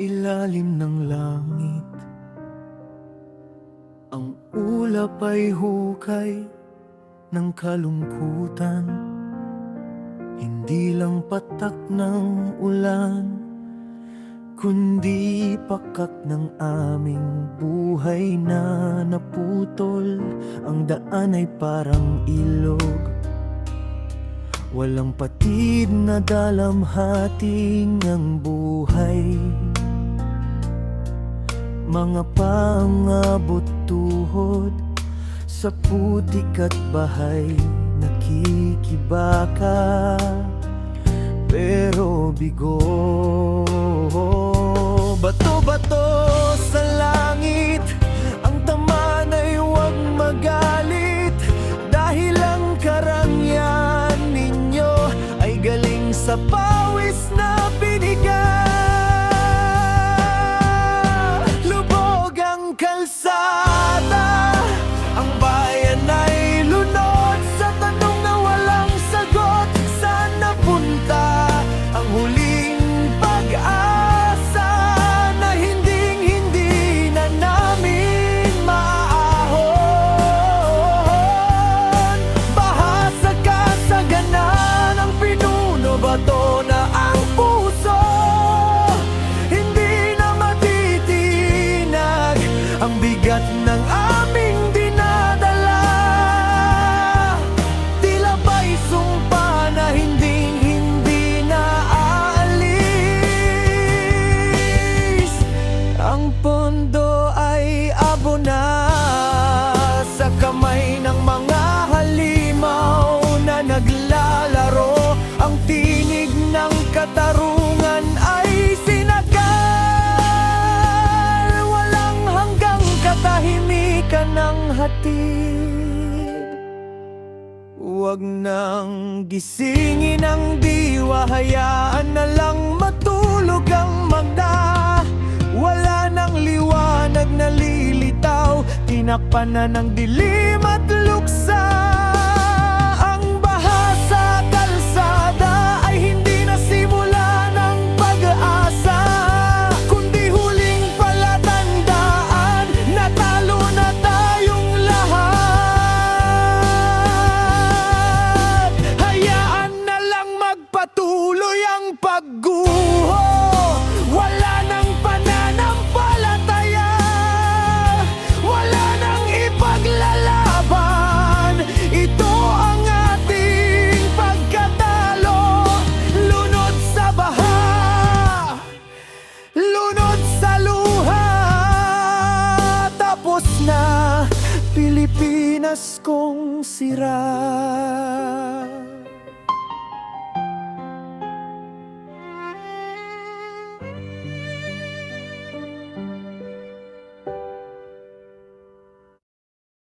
ilalim ng langit. Ang ulap ay hukay ng kalungkutan. Hindi lang patak ng ulan Kundi pakat ng aming buhay na naputol. Ang daan ay parang ilog Walang patid na dalamhating ang buhay. Mga pangabot tuhod Sa putik at bahay. Nakikibaka Pero bigo sa pawis bigat ng aming dinadala. Tila ba'y sumpa na hinding hindi na aalis? Ang pondo hatid. Huwag nang gisingin ang diwa Hayaan na lang matulog ang magda Wala nang liwanag na lilitaw Tinakpan na ng dilim at Pilipinas kong sira